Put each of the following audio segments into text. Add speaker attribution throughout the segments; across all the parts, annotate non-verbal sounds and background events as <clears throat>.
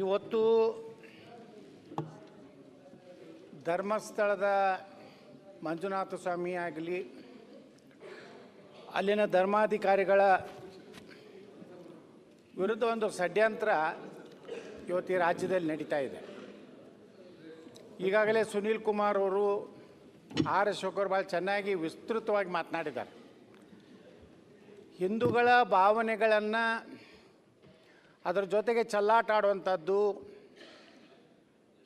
Speaker 1: ಇವತ್ತು ಧರ್ಮಸ್ಥಳದ ಮಂಜುನಾಥ ಸ್ವಾಮಿ ಆಗಲಿ, ಅಲ್ಲಿನ ಧರ್ಮಾಧಿಕಾರಿಗಳ ವಿರುದ್ಧ ಒಂದು ಷಡ್ಯಂತ್ರ ಇವತ್ತು ರಾಜ್ಯದಲ್ಲಿ ನಡೀತಾ ಇದೆ. ಈಗಾಗಲೇ ಸುನೀಲ್ ಕುಮಾರ್ ಅವರು ಆರ್ ಅಶೋಕರು ಭಾಳ ಚೆನ್ನಾಗಿ ವಿಸ್ತೃತವಾಗಿ ಮಾತನಾಡಿದ್ದಾರೆ. ಹಿಂದೂಗಳ ಭಾವನೆಗಳನ್ನು ಅದರ ಜೊತೆಗೆ ಚಲ್ಲಾಟ ಆಡುವಂಥದ್ದು,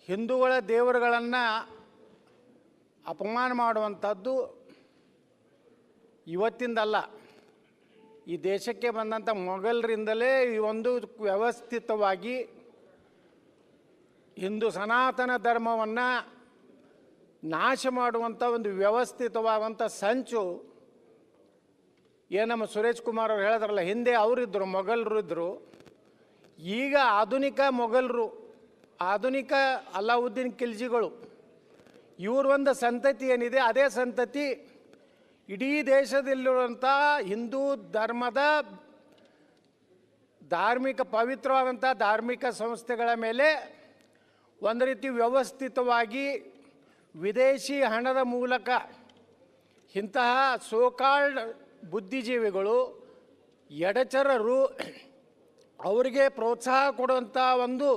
Speaker 1: ಹಿಂದೂಗಳ ದೇವರುಗಳನ್ನು ಅಪಮಾನ ಮಾಡುವಂಥದ್ದು ಇವತ್ತಿಂದಲ್ಲ. ಈ ದೇಶಕ್ಕೆ ಬಂದಂಥ ಮೊಘಲರಿಂದಲೇ ಈ ಒಂದು ವ್ಯವಸ್ಥಿತವಾಗಿ ಹಿಂದೂ ಸನಾತನ ಧರ್ಮವನ್ನು ನಾಶ ಮಾಡುವಂಥ ಒಂದು ವ್ಯವಸ್ಥಿತವಾದಂಥ ಸಂಚು. ಏನು ನಮ್ಮ ಸುರೇಶ್ ಕುಮಾರ್ ಅವ್ರು ಹೇಳಿದ್ರಲ್ಲ, ಹಿಂದೆ ಅವರಿದ್ದರು ಮೊಘಲರು ಇದ್ದರು ಈಗ ಆಧುನಿಕ ಮೊಘಲರು, ಆಧುನಿಕ ಅಲ್ಲಾವುದ್ದೀನ್ ಖಿಲ್ಜಿಗಳು, ಇವ್ರ ಒಂದು ಸಂತತಿ ಏನಿದೆ, ಅದೇ ಸಂತತಿ ಇಡೀ ದೇಶದಲ್ಲಿರುವಂಥ ಹಿಂದೂ ಧರ್ಮದ ಧಾರ್ಮಿಕ ಪವಿತ್ರವಾದಂಥ ಧಾರ್ಮಿಕ ಸಂಸ್ಥೆಗಳ ಮೇಲೆ ಒಂದು ರೀತಿ ವ್ಯವಸ್ಥಿತವಾಗಿ ವಿದೇಶಿ ಹಣದ ಮೂಲಕ ಇಂತಹ ಸೋಕಾಲ್ಡ್ ಬುದ್ಧಿಜೀವಿಗಳು, ಎಡಚರರು ಅವರಿಗೆ ಪ್ರೋತ್ಸಾಹ ಕೊಡುವಂಥ ಒಂದು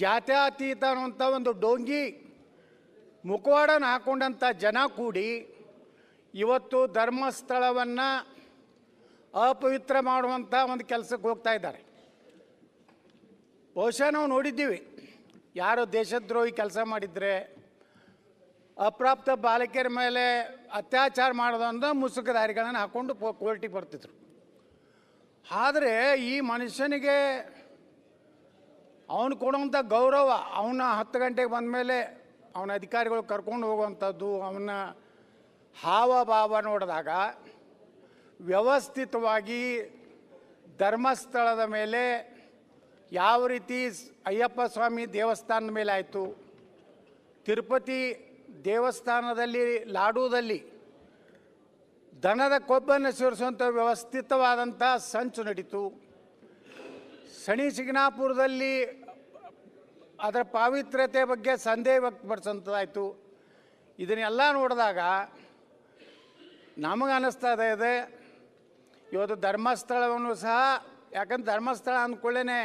Speaker 1: ಜಾತ್ಯಾತೀತ ಅನ್ನುವಂಥ ಒಂದು ಡೋಂಗಿ ಮುಖವಾಡನ ಹಾಕ್ಕೊಂಡಂಥ ಜನ ಕೂಡಿ ಇವತ್ತು ಧರ್ಮಸ್ಥಳವನ್ನು ಅಪವಿತ್ರ ಮಾಡುವಂಥ ಒಂದು ಕೆಲಸಕ್ಕೆ ಹೋಗ್ತಾ ಇದ್ದಾರೆ. ಬಹುಶಃ ನಾವು ನೋಡಿದ್ದೀವಿ, ಯಾರು ದೇಶದ್ರೋಹಿ ಕೆಲಸ ಮಾಡಿದರೆ ಅಪ್ರಾಪ್ತ ಬಾಲಕಿಯರ ಮೇಲೆ ಅತ್ಯಾಚಾರ ಮಾಡೋದಂದ್ರೆ ಮುಸುಕದಾರಿಗಳನ್ನು ಹಾಕ್ಕೊಂಡು ಕೋರ್ಟಿಗೆ ಬರ್ತಿದ್ರು. ಆದರೆ ಈ ಮನುಷ್ಯನಿಗೆ ಅವನು ಕೊಡುವಂಥ ಗೌರವ, ಅವನ ಹತ್ತು ಗಂಟೆಗೆ ಬಂದ ಮೇಲೆ ಅವನ ಅಧಿಕಾರಿಗಳು ಕರ್ಕೊಂಡು ಹೋಗುವಂಥದ್ದು, ಅವನ ಹಾವಭಾವ ನೋಡಿದಾಗ ವ್ಯವಸ್ಥಿತವಾಗಿ ಧರ್ಮಸ್ಥಳದ ಮೇಲೆ ಯಾವ ರೀತಿ ಅಯ್ಯಪ್ಪ ಸ್ವಾಮಿ ದೇವಸ್ಥಾನದ ಮೇಲೆ ಆಯಿತು, ತಿರುಪತಿ ದೇವಸ್ಥಾನದಲ್ಲಿ, ಲಾಡೂದಲ್ಲಿ ದನದ ಕೊಬ್ಬನ್ನು ಸೇರಿಸುವಂಥ ವ್ಯವಸ್ಥಿತವಾದಂಥ ಸಂಚು ನಡೀತು. ಸಣಿ ಸಿಗ್ನಾಪುರದಲ್ಲಿ ಅದರ ಪಾವಿತ್ರ್ಯತೆ ಬಗ್ಗೆ ಸಂದೇಹ ವ್ಯಕ್ತಪಡಿಸುವಂಥದ್ದಾಯಿತು ಇದನ್ನೆಲ್ಲ ನೋಡಿದಾಗ ನಮಗೆ ಅನ್ನಿಸ್ತಾ ಇದೆ, ಇವತ್ತು ಧರ್ಮಸ್ಥಳವನ್ನು ಸಹ, ಯಾಕಂದ್ರೆ ಧರ್ಮಸ್ಥಳ ಅಂದ್ಕೊಳ್ಳೇ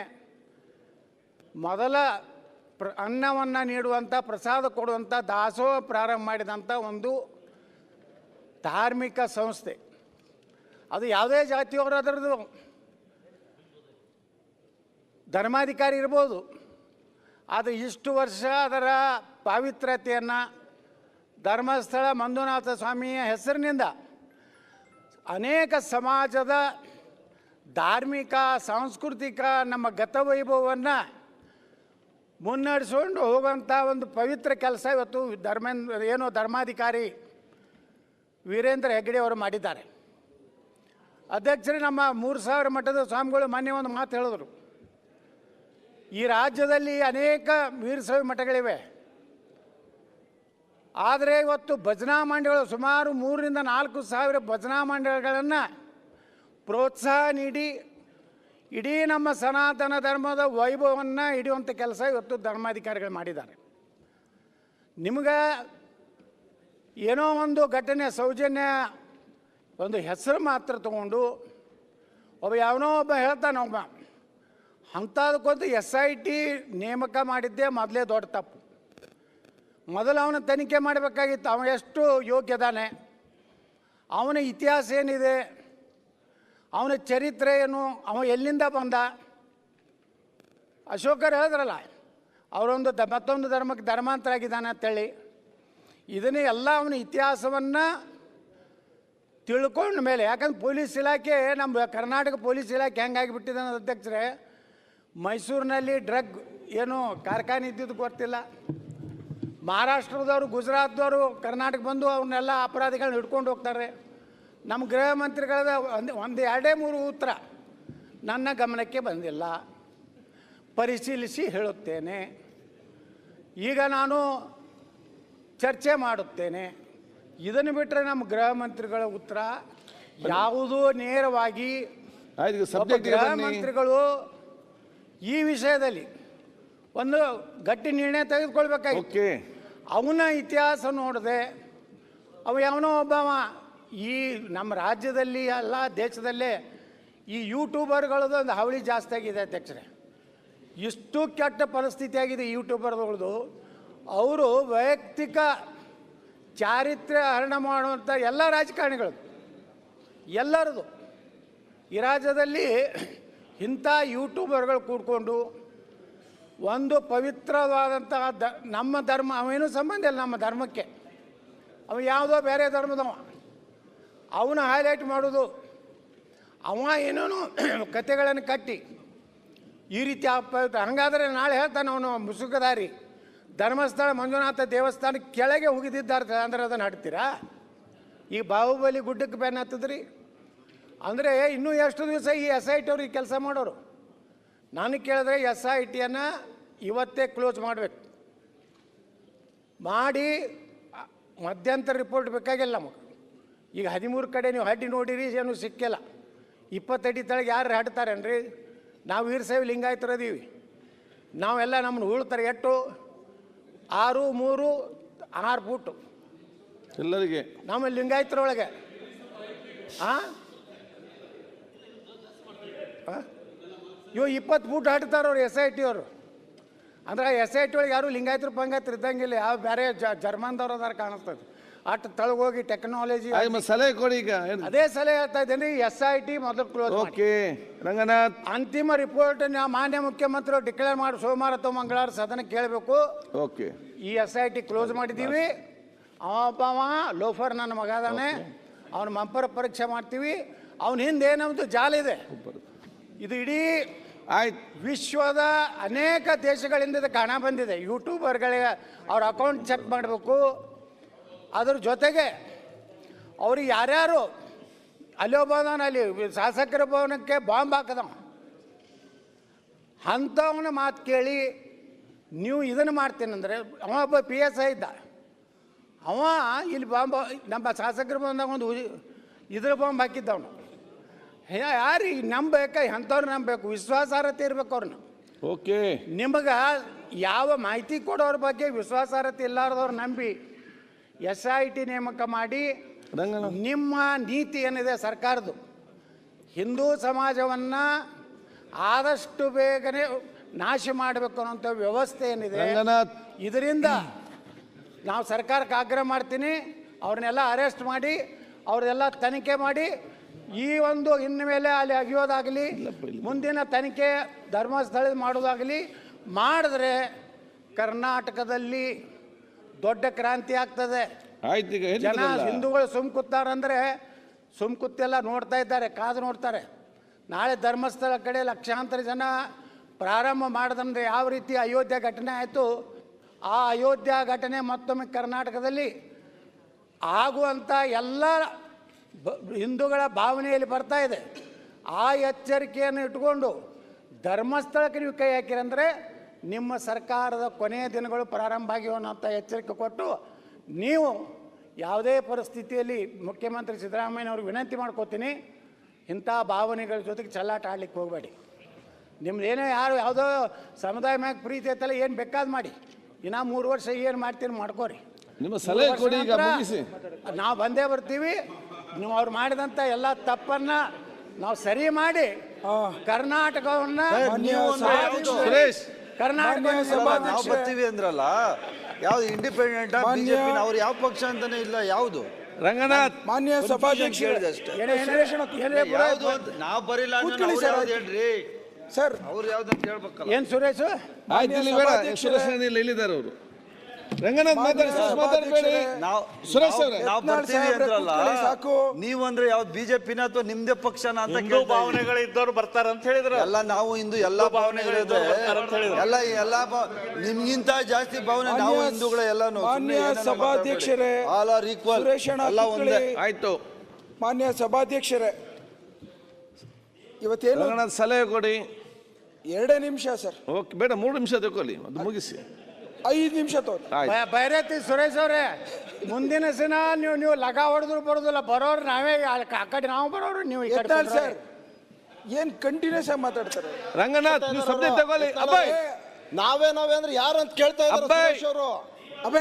Speaker 1: ಮೊದಲ ಪ್ರ ಅನ್ನವನ್ನು ನೀಡುವಂಥ ಪ್ರಸಾದ ಕೊಡುವಂಥ ದಾಸೋಹ ಪ್ರಾರಂಭ ಮಾಡಿದಂಥ ಒಂದು ಧಾರ್ಮಿಕ ಸಂಸ್ಥೆ. ಅದು ಯಾವುದೇ ಜಾತಿಯವರು ಅದರದ್ದು ಧರ್ಮಾಧಿಕಾರಿ ಇರ್ಬೋದು. ಅದು ಇಷ್ಟು ವರ್ಷ ಅದರ ಪಾವಿತ್ರ್ಯತೆಯನ್ನು ಧರ್ಮಸ್ಥಳ ಮಂಜುನಾಥ ಸ್ವಾಮಿಯ ಹೆಸರಿನಿಂದ ಅನೇಕ ಸಮಾಜದ ಧಾರ್ಮಿಕ, ಸಾಂಸ್ಕೃತಿಕ ನಮ್ಮ ಗತವೈಭವವನ್ನು ಮುನ್ನಡೆಸ್ಕೊಂಡು ಹೋಗುವಂಥ ಒಂದು ಪವಿತ್ರ ಕೆಲಸ ಇವತ್ತು ಧರ್ಮೇಂದ್ರ, ಏನು ಧರ್ಮಾಧಿಕಾರಿ ವೀರೇಂದ್ರ ಹೆಗ್ಗಡೆ ಅವರು ಮಾಡಿದ್ದಾರೆ. ಅಧ್ಯಕ್ಷರೇ, ನಮ್ಮ ಮೂರು ಸಾವಿರ ಮಠದ ಸ್ವಾಮಿಗಳು ಮಾನ್ಯ ಒಂದು ಮಾತು ಹೇಳಿದ್ರು. ಈ ರಾಜ್ಯದಲ್ಲಿ ಅನೇಕ ವೀರಶೈವ ಮಠಗಳಿವೆ. ಆದರೆ ಇವತ್ತು ಭಜನಾ ಮಂಡಳಿಗಳು ಸುಮಾರು ಮೂರರಿಂದ ನಾಲ್ಕು ಸಾವಿರ ಭಜನಾ ಮಂಡಳಿಗಳನ್ನು ಪ್ರೋತ್ಸಾಹ ನೀಡಿ ಇಡೀ ನಮ್ಮ ಸನಾತನ ಧರ್ಮದ ವೈಭವವನ್ನು ಹಿಡಿಯುವಂಥ ಕೆಲಸ ಇವತ್ತು ಧರ್ಮಾಧಿಕಾರಿಗಳು ಮಾಡಿದ್ದಾರೆ. ನಿಮ್ಗೆ ಏನೋ ಒಂದು ಘಟನೆ, ಸೌಜನ್ಯ, ಒಂದು ಹೆಸರು ಮಾತ್ರ ತಗೊಂಡು ಒಬ್ಬ ಯಾವನೋ ಒಬ್ಬ ಹೇಳ್ತಾನೆ ಒಬ್ಬ, ಅಂಥದಕ್ಕೊಂದು ಎಸ್ ಐ ಟಿ ನೇಮಕ ಮಾಡಿದ್ದೇ ಮೊದಲೇ ದೊಡ್ಡ ತಪ್ಪು. ಮೊದಲು ಅವನ ತನಿಖೆ ಮಾಡಬೇಕಾಗಿತ್ತು ಅವ ಎಷ್ಟು ಯೋಗ್ಯದಾನೆ, ಅವನ ಇತಿಹಾಸ ಏನಿದೆ, ಅವನ ಚರಿತ್ರೆ ಏನು ಅವ ಎಲ್ಲಿಂದ ಬಂದ? ಅಶೋಕರು ಹೇಳಿದ್ರಲ್ಲ, ಅವರೊಂದು ದ ಮತ್ತೊಂದು ಧರ್ಮಕ್ಕೆ ಧರ್ಮಾಂತರ ಆಗಿದ್ದಾನೆ ಅಂತೇಳಿ. ಇದನ್ನೇ ಎಲ್ಲ ಅವನ ಇತಿಹಾಸವನ್ನು ತಿಳ್ಕೊಂಡ ಮೇಲೆ, ಯಾಕಂದ್ರೆ ಪೊಲೀಸ್ ಇಲಾಖೆ, ನಮ್ಮ ಕರ್ನಾಟಕ ಪೊಲೀಸ್ ಇಲಾಖೆ ಹೆಂಗಾಗಿಬಿಟ್ಟಿದೆ ಅನ್ನೋದು ಅಧ್ಯಕ್ಷರೇ, ಮೈಸೂರಿನಲ್ಲಿ ಡ್ರಗ್ ಏನು ಕಾರ್ಖಾನೆ ಇದ್ದಿದ್ದು ಗೊತ್ತಿಲ್ಲ. ಮಹಾರಾಷ್ಟ್ರದವರು, ಗುಜರಾತ್ದವರು, ಕರ್ನಾಟಕ ಬಂದು ಅವನ್ನೆಲ್ಲ ಅಪರಾಧಿಗಳನ್ನ ಹಿಡ್ಕೊಂಡು ಹೋಗ್ತಾರೆ. ನಮ್ಮ ಗೃಹ ಮಂತ್ರಿಗಳದ ಒಂದು ಒಂದು ಎರಡೇ ಮೂರು ಉತ್ತರ ನನ್ನ ಗಮನಕ್ಕೆ ಬಂದಿಲ್ಲ. ಪರಿಶೀಲಿಸಿ ಹೇಳುತ್ತೇನೆ. ಈಗ ನಾನು ಚರ್ಚೆ ಮಾಡುತ್ತೇನೆ. ಇದನ್ನು ಬಿಟ್ಟರೆ ನಮ್ಮ ಗೃಹ ಮಂತ್ರಿಗಳ ಉತ್ತರ ಯಾವುದೂ ನೇರವಾಗಿ ಗೃಹ ಮಂತ್ರಿಗಳು ಈ ವಿಷಯದಲ್ಲಿ ಒಂದು ಗಟ್ಟಿ ನಿರ್ಣಯ ತೆಗೆದುಕೊಳ್ಬೇಕಾಗಿತ್ತು. ಅವನ ಇತಿಹಾಸ ನೋಡಿದೆ ಅವ ಯಾವನೋ ಒಬ್ಬವ ಈ ನಮ್ಮ ರಾಜ್ಯದಲ್ಲಿ ಅಲ್ಲ ದೇಶದಲ್ಲೇ ಈ ಯೂಟ್ಯೂಬರ್ಗಳದ್ದು ಒಂದು ಹಾವಳಿ ಜಾಸ್ತಿ ಆಗಿದೆ ಅಧ್ಯಕ್ಷರೇ. ಇಷ್ಟು ಕೆಟ್ಟ ಪರಿಸ್ಥಿತಿ ಆಗಿದೆ ಯೂಟ್ಯೂಬರ್ಗಳದು ಅವರು ವೈಯಕ್ತಿಕ ಚಾರಿತ್ರ್ಯ ಹರಣ ಮಾಡುವಂಥ ಎಲ್ಲ ರಾಜಕಾರಣಿಗಳು, ಎಲ್ಲರದು. ಈ ರಾಜ್ಯದಲ್ಲಿ ಇಂಥ ಯೂಟ್ಯೂಬರ್ಗಳು ಕೂಡ್ಕೊಂಡು ಒಂದು ಪವಿತ್ರವಾದಂತಹ ದ, ನಮ್ಮ ಧರ್ಮ, ಅವೇನು ಸಂಬಂಧ ಇಲ್ಲ ನಮ್ಮ ಧರ್ಮಕ್ಕೆ. ಅವ ಯಾವುದೋ ಬೇರೆ ಧರ್ಮದವ. ಅವನ ಹೈಲೈಟ್ ಮಾಡೋದು, ಅವ ಏನೇನೋ <clears throat> ಕತೆಗಳನ್ನು ಕಟ್ಟಿ, ಈ ರೀತಿ ಅಪವಿತ್ರ ಹಂಗಾದರೆ ನಾಳೆ ಹೇಳ್ತಾನೆ ಅವನು ಮುಸುಕದಾರಿ ಧರ್ಮಸ್ಥಳ ಮಂಜುನಾಥ ದೇವಸ್ಥಾನ ಕೆಳಗೆ ಹೋಗಿದ್ದಾರೆ ಅಂದ್ರೆ ಅದನ್ನು ಹಾಡ್ತೀರಾ? ಈ ಬಾಹುಬಲಿ ಗುಡ್ಡಕ್ಕೆ ಬೆನ್ನ ಹತ್ತದ್ರಿ ಅಂದರೆ ಇನ್ನೂ ಎಷ್ಟು ದಿವಸ ಈ ಎಸ್ ಐ ಟಿ ಅವ್ರಿಗೆ ಕೆಲಸ ಮಾಡೋರು? ನಾನು ಕೇಳಿದ್ರೆ ಎಸ್ ಐ ಟಿಯನ್ನು ಇವತ್ತೇ ಕ್ಲೋಸ್ ಮಾಡಬೇಕು. ಮಾಡಿ ಮಧ್ಯಂತರ ರಿಪೋರ್ಟ್ ಬೇಕಾಗಿಲ್ಲ ನಮಗೆ. ಈಗ ಹದಿಮೂರು ಕಡೆ ನೀವು ಹಡ್ಡಿ ನೋಡಿರಿ ಏನು ಸಿಕ್ಕಿಲ್ಲ. ಇಪ್ಪತ್ತಡಿ ತಳಗೆ ಯಾರು ಹಡ್ತಾರೇನ್ರಿ? ನಾವು ವೀರಶೈವ ಲಿಂಗಾಯತರದೀವಿ. ನಾವೆಲ್ಲ ನಮ್ಮನ್ನು ಉಳ್ತಾರೆ ಎಷ್ಟು ಆರು ಮೂರು ಆರು ಫೂಟು
Speaker 2: ಎಲ್ಲರಿಗೆ.
Speaker 1: ನಮ್ಮ ಲಿಂಗಾಯತರೊಳಗೆ. ಆ? ಇವು ಇಪ್ಪತ್ತು ಫೂಟ್ ಹಾಡ್ತಾರೆ ಅವ್ರು ಎಸ್ ಐ ಟಿ ಅವರು. ಅಂದ್ರೆ ಎಸ್ ಐ ಟಿ ಒಳಗೆ ಯಾರು ಲಿಂಗಾಯತರು ಪಂಗಾಯತರು ಇದ್ದಂಗಿಲ್ಲ ಯಾವ ಬೇರೆ ಜರ್ಮನ್ದವ್ರು ಅದಾರ ಕಾಣಿಸ್ತದೆ. ಅಷ್ಟು ತಳಗೋಗಿ ಟೆಕ್ನಾಲಜಿ
Speaker 2: ಸಲಹೆ ಕೊಡಿ ಈಗ
Speaker 1: ಅದೇ ಸಲಹೆ ಹೇಳ್ತಾ ಇದ್ದೇನೆ ಎಸ್ ಐ ಟಿ ಮೊದಲು ಕ್ಲೋಸ್
Speaker 2: ಓಕೆ ರಂಗನಾಥ್.
Speaker 1: ಅಂತಿಮ ರಿಪೋರ್ಟ್ ಮಾನ್ಯ ಮುಖ್ಯಮಂತ್ರಿ ಡಿಕ್ಲೇರ್ ಮಾಡಿ ಸೋಮವಾರ ಅಥವಾ ಮಂಗಳವಾರ ಸದನ ಕೇಳಬೇಕು.
Speaker 2: ಓಕೆ.
Speaker 1: ಈ ಎಸ್ ಐ ಟಿ ಕ್ಲೋಸ್ ಮಾಡಿದ್ದೀವಿ. ಅವಬ್ಬವ ಲೋಫರ್ ನನ್ನ ಮಗ ಅದಾನೆ. ಅವನ ಮಂಪರ ಪರೀಕ್ಷೆ ಮಾಡ್ತೀವಿ. ಅವನ ಹಿಂದೆ ಏನೋ ಜಾಲ ಇದೆ. ಇದು ಇಡೀ
Speaker 2: ಆಯ್ತು.
Speaker 1: ವಿಶ್ವದ ಅನೇಕ ದೇಶಗಳಿಂದ ಇದು ಕಾಣ ಬಂದಿದೆ. ಯೂಟ್ಯೂಬರ್ಗಳಿಗೆ ಅವ್ರ ಅಕೌಂಟ್ ಚೆಕ್ ಮಾಡಬೇಕು. ಅದ್ರ ಜೊತೆಗೆ ಅವ್ರಿಗೆ ಯಾರ್ಯಾರು ಅಲ್ಲಿ ಒಬ್ಬನ ಅಲ್ಲಿ ಶಾಸಕರ ಭವನಕ್ಕೆ ಬಾಂಬ್ ಹಾಕದವ. ಅಂಥವನ ಮಾತು ಕೇಳಿ ನೀವು ಇದನ್ನು ಮಾಡ್ತೀನಂದ್ರೆ ಅವ ಒಬ್ಬ ಪಿ ಎಸ್ ಐ ಇದ್ದ. ಅವ ಇಲ್ಲಿ ಬಾಂಬ್, ನಮ್ಮ ಶಾಸಕರ ಭವನದಾಗ ಒಂದು ಇದ್ರ ಬಾಂಬ್ ಹಾಕಿದ್ದವನು. ಯಾರಿಗೆ ನಂಬೇಕ ಎಂಥವ್ರು ನಂಬಬೇಕು. ವಿಶ್ವಾಸಾರ್ಹತೆ ಇರ್ಬೇಕು ಅವ್ರನ್ನ
Speaker 2: ಓಕೆ.
Speaker 1: ನಿಮಗೆ ಯಾವ ಮಾಹಿತಿ ಕೊಡೋರ ಬಗ್ಗೆ ವಿಶ್ವಾಸಾರ್ಹತೆ ಇಲ್ಲಾರ್ದವ್ರು ನಂಬಿ ಎಸ್ ಐ ಟಿ ನೇಮಕ ಮಾಡಿ ನಿಮ್ಮ ನೀತಿ ಏನಿದೆ ಸರ್ಕಾರದ್ದು? ಹಿಂದೂ ಸಮಾಜವನ್ನು ಆದಷ್ಟು ಬೇಗನೆ ನಾಶ ಮಾಡಬೇಕು ಅನ್ನೋಂಥ ವ್ಯವಸ್ಥೆ ಏನಿದೆ? ಇದರಿಂದ ನಾವು ಸರ್ಕಾರಕ್ಕೆ ಆಗ್ರಹ ಮಾಡ್ತೀನಿ. ಅವ್ರನ್ನೆಲ್ಲ ಅರೆಸ್ಟ್ ಮಾಡಿ ಅವ್ರನ್ನೆಲ್ಲ ತನಿಖೆ ಮಾಡಿ ಈ ಒಂದು ಇನ್ನು ಮೇಲೆ ಅಲ್ಲಿ ಅಗಿಯೋದಾಗಲಿ ಮುಂದಿನ ತನಿಖೆ ಧರ್ಮಸ್ಥಳ ಮಾಡೋದಾಗಲಿ ಮಾಡಿದ್ರೆ ಕರ್ನಾಟಕದಲ್ಲಿ ದೊಡ್ಡ ಕ್ರಾಂತಿ ಆಗ್ತದೆ.
Speaker 2: ಆಯ್ತು ಈಗ
Speaker 1: ಜನ. ಹಿಂದೂಗಳು ಸುಮ್ ಕೂತಾರಂದ್ರೆ ಸುಮ್ ಕೂತೆಲ್ಲ ನೋಡ್ತಾ ಇದ್ದಾರೆ ಕಾದು ನೋಡ್ತಾರೆ. ನಾಳೆ ಧರ್ಮಸ್ಥಳ ಕಡೆ ಲಕ್ಷಾಂತರ ಜನ ಪ್ರಾರಂಭ ಮಾಡಿದಂದ್ರೆ ಯಾವ ರೀತಿ ಅಯೋಧ್ಯೆ ಘಟನೆ ಆಯಿತು? ಆ ಅಯೋಧ್ಯ ಘಟನೆ ಮತ್ತೊಮ್ಮೆ ಕರ್ನಾಟಕದಲ್ಲಿ ಆಗುವಂಥ ಎಲ್ಲ ಬ ಹಿಂದೂಗಳ ಭಾವನೆಯಲ್ಲಿ ಬರ್ತಾ ಇದೆ. ಆ ಎಚ್ಚರಿಕೆಯನ್ನು ಇಟ್ಕೊಂಡು ಧರ್ಮಸ್ಥಳಕ್ಕೆ ನೀವು ಕೈ ಹಾಕಿರಂದ್ರೆ ನಿಮ್ಮ ಸರ್ಕಾರದ ಕೊನೆಯ ದಿನಗಳು ಪ್ರಾರಂಭ ಆಗಿವೆ ಅನ್ನೋಂಥ ಎಚ್ಚರಿಕೆ ಕೊಟ್ಟು ನೀವು ಯಾವುದೇ ಪರಿಸ್ಥಿತಿಯಲ್ಲಿ ಮುಖ್ಯಮಂತ್ರಿ ಸಿದ್ದರಾಮಯ್ಯನವ್ರಿಗೆ ವಿನಂತಿ ಮಾಡ್ಕೋತೀನಿ ಇಂಥ ಭಾವನೆಗಳ ಜೊತೆಗೆ ಚಲ್ಲಾಟ ಆಡ್ಲಿಕ್ಕೆ ಹೋಗಬೇಡಿ. ನಿಮ್ದು ಏನೋ ಯಾರು ಯಾವುದೋ ಸಮುದಾಯ ಮ್ಯಾಗ ಪ್ರೀತಿ ಐತಲ್ಲ ಏನು ಬೇಕಾದ್ ಮಾಡಿ. ಇನ್ನು ಮೂರು ವರ್ಷ ಏನು ಮಾಡ್ತೀನಿ ಮಾಡ್ಕೋರಿ.
Speaker 2: ನಿಮ್ಮ ಸಲಹೆ ಕೊಡಿ
Speaker 1: ನಾವು ಬಂದೇ ಬರ್ತೀವಿ. ನೀವು ಅವ್ರು ಮಾಡಿದಂಥ ಎಲ್ಲ ತಪ್ಪನ್ನ ನಾವು ಸರಿ ಮಾಡಿ ಕರ್ನಾಟಕವನ್ನ
Speaker 3: ನೀವು ಅಂದ್ರೆ ಯಾವ್ದು?
Speaker 2: ಸುರೇಶ್
Speaker 1: ಕರ್ನಾಟಕ
Speaker 3: ನಾವು ಬರ್ತೀವಿ ಅಂದ್ರಲ್ಲ ಯಾವ್ದು ಇಂಡಿಪೆಂಡೆಂಟ್ ಬಿಜೆಪಿ ಅವ್ರು ಯಾವ ಪಕ್ಷ ಅಂತಾನೆ ಇಲ್ಲ ಯಾವುದು?
Speaker 2: ರಂಗನಾಥ್.
Speaker 4: ಮಾನ್ಯ ಸಭಾಧ್ಯಕ್ಷ
Speaker 3: ನಾವು ಬರಿಲ್ಲ. ಹೇಳ್ರಿ?
Speaker 4: ಸರ್.
Speaker 3: ಅವ್ರು ಯಾವ್ದು ಅಂತ ಹೇಳ್ಬೇಕಲ್ಲ.
Speaker 1: ಏನು ಸುರೇಶ್?
Speaker 2: ಆಯ್ತು ಇಲ್ಲಿ ಬೇಡ ಸುರೇಶ್ ಏನಿಲ್ಲ ಇಲ್ಲಿದ್ದಾರೆ ಅವರು. ರಂಗನಾಥ್ ಮಾತಾಡಬೇಡಿ.
Speaker 3: ನಾವು
Speaker 2: ಸುರೇಶ್ ಅವ್ರೆ.
Speaker 3: ನಾವು ಬರ್ತೀವಿ ಅಂದ್ರಲ್ಲ
Speaker 4: ಸಾಕು.
Speaker 3: ನೀವು ಅಂದ್ರೆ ಯಾವ್ದು ಬಿಜೆಪಿನ ಅಥವಾ ನಿಮ್ದೇ ಪಕ್ಷನ ಅಂತ
Speaker 5: ಹಿಂದೂ. ಭಾವನೆಗಳು ಇದ್ದವ್ರು ಬರ್ತಾರ ಅಂತ ಹೇಳಿದ್ರೆ?
Speaker 3: ಎಲ್ಲ ನಾವು ಇಂದು ಎಲ್ಲಾ ಭಾವನೆಗಳು ಇದ್ರೆ
Speaker 5: ಅಂತ ಹೇಳಿದ್ರು.
Speaker 3: ಎಲ್ಲ ಎಲ್ಲಾ ನಿಮ್ಗಿಂತ ಜಾಸ್ತಿ ಭಾವನೆ ನಾವು ಹಿಂದೂಗಳ ಎಲ್ಲಾನು.
Speaker 4: ಮಾನ್ಯ ಸಭಾಧ್ಯಕ್ಷರೇ,
Speaker 3: ಆಲ್ ಆರ್ ಈಕ್ವಲ್ ಎಲ್ಲ ಒಂದೇ.
Speaker 2: ಆಯ್ತು.
Speaker 4: ಮಾನ್ಯ ಸಭಾಧ್ಯಕ್ಷರೇ ಇವತ್ತೇನು?
Speaker 2: ಸಲಹೆ ಕೊಡಿ.
Speaker 4: ಎರಡೇ ನಿಮಿಷ ಸರ್.
Speaker 2: ಓಕೆ ಬೇಡ ಮೂರು ನಿಮಿಷ ತಗೊಳ್ಳಿ ಅದು ಮುಗಿಸಿ.
Speaker 4: ಐದು ನಿಮಿಷ ತೋರಿ
Speaker 2: ಆಯ್ತು.
Speaker 1: ಬೈರತಿ ಸುರೇಶ್ ಅವರೇ ಮುಂದಿನ ದಿನ ನೀವು ನೀವು ಲಗ ಹೊಡೆದ್ರು ಬರೋದಿಲ್ಲ ಬರೋರು ನಾವೇ ಆ ಆ ಕಡೆ ನಾವು ಬರೋರು ನೀವು ಈ ಕಡೆ
Speaker 4: ಯತ್ನಾಳ್ ಸರ್ ಏನ್ ಕಂಟಿನ್ಯೂಸ್ ಆಗಿ ಮಾತಾಡ್ತಾರೆ?
Speaker 2: ರಂಗನಾಥ್ ನೀವು ಸಬ್ಜೆಕ್ಟ್ ತಗೊಳ್ಳಿ. ಅಬ್ಬಾಯ್
Speaker 3: ನಾವೇ ನಾವೇ ಅಂದ್ರೆ ಯಾರು ಅಂತ ಕೇಳ್ತಾ ಇದ್ದಾರೆ
Speaker 2: ಅಬ್ಬಾಯ್.
Speaker 3: ಸುರೇಶ್ ಅವರು?
Speaker 4: ಅಭಯ